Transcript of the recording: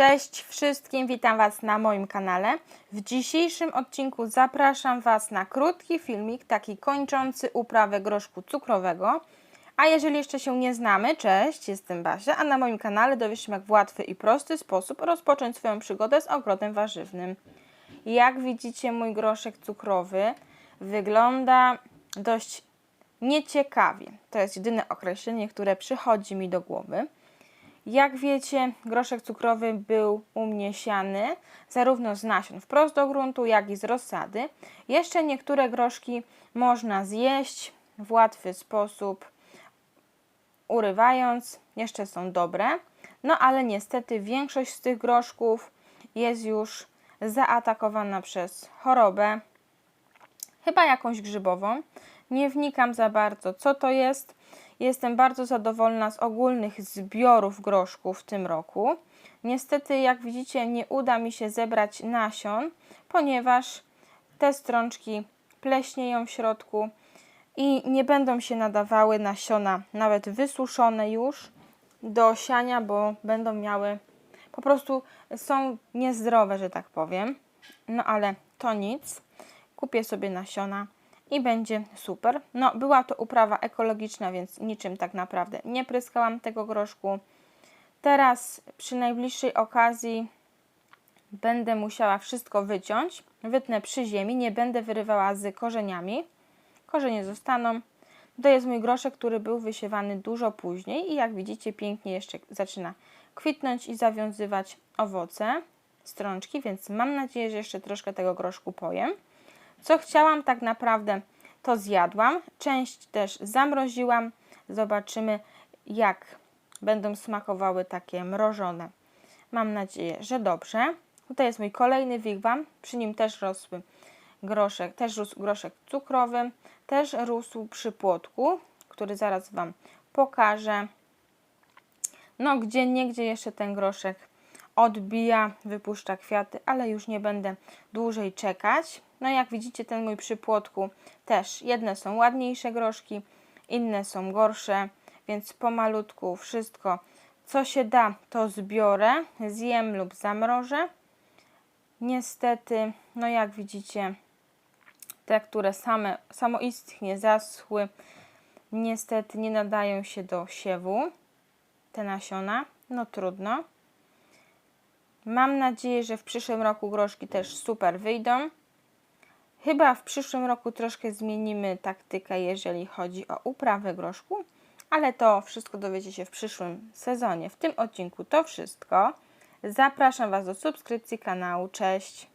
Cześć wszystkim, witam Was na moim kanale. W dzisiejszym odcinku zapraszam Was na krótki filmik, taki kończący uprawę groszku cukrowego. A jeżeli jeszcze się nie znamy, cześć, jestem Basia, a na moim kanale dowiesz się jak w łatwy i prosty sposób rozpocząć swoją przygodę z ogrodem warzywnym. Jak widzicie, mój groszek cukrowy wygląda dość nieciekawie. To jest jedyne określenie, które przychodzi mi do głowy. Jak wiecie, groszek cukrowy był u mnie siany zarówno z nasion wprost do gruntu, jak i z rozsady. Jeszcze niektóre groszki można zjeść w łatwy sposób, urywając. Jeszcze są dobre. No ale niestety większość z tych groszków jest już zaatakowana przez chorobę, chyba jakąś grzybową. Nie wnikam za bardzo, co to jest. Jestem bardzo zadowolona z ogólnych zbiorów groszków w tym roku. Niestety, jak widzicie, nie uda mi się zebrać nasion, ponieważ te strączki pleśnieją w środku i nie będą się nadawały nasiona, nawet wysuszone już, do siania, bo będą miały, po prostu są niezdrowe, że tak powiem. No ale to nic. Kupię sobie nasiona i będzie super. No, była to uprawa ekologiczna, więc niczym tak naprawdę nie pryskałam tego groszku. Teraz przy najbliższej okazji będę musiała wszystko wyciąć. Wytnę przy ziemi, nie będę wyrywała z korzeniami. Korzenie zostaną. To jest mój groszek, który był wysiewany dużo później i jak widzicie pięknie jeszcze zaczyna kwitnąć i zawiązywać owoce, strączki, więc mam nadzieję, że jeszcze troszkę tego groszku pojem. Co chciałam tak naprawdę, to zjadłam. Część też zamroziłam. Zobaczymy, jak będą smakowały takie mrożone. Mam nadzieję, że dobrze. Tutaj jest mój kolejny wigwam. Przy nim też rosły groszek, też rósł groszek cukrowy. Też rósł przy płotku, który zaraz Wam pokażę. No, gdzie niegdzie jeszcze ten groszek odbija, wypuszcza kwiaty, ale już nie będę dłużej czekać. No jak widzicie ten mój przypłotku też jedne są ładniejsze groszki, inne są gorsze, więc pomalutku wszystko co się da to zbiorę, zjem lub zamrożę. Niestety, no jak widzicie te, które same, samoistnie zaschły, niestety nie nadają się do siewu, te nasiona, no trudno. Mam nadzieję, że w przyszłym roku groszki też super wyjdą. Chyba w przyszłym roku troszkę zmienimy taktykę, jeżeli chodzi o uprawę groszku, ale to wszystko dowiecie się w przyszłym sezonie. W tym odcinku to wszystko. Zapraszam Was do subskrypcji kanału. Cześć!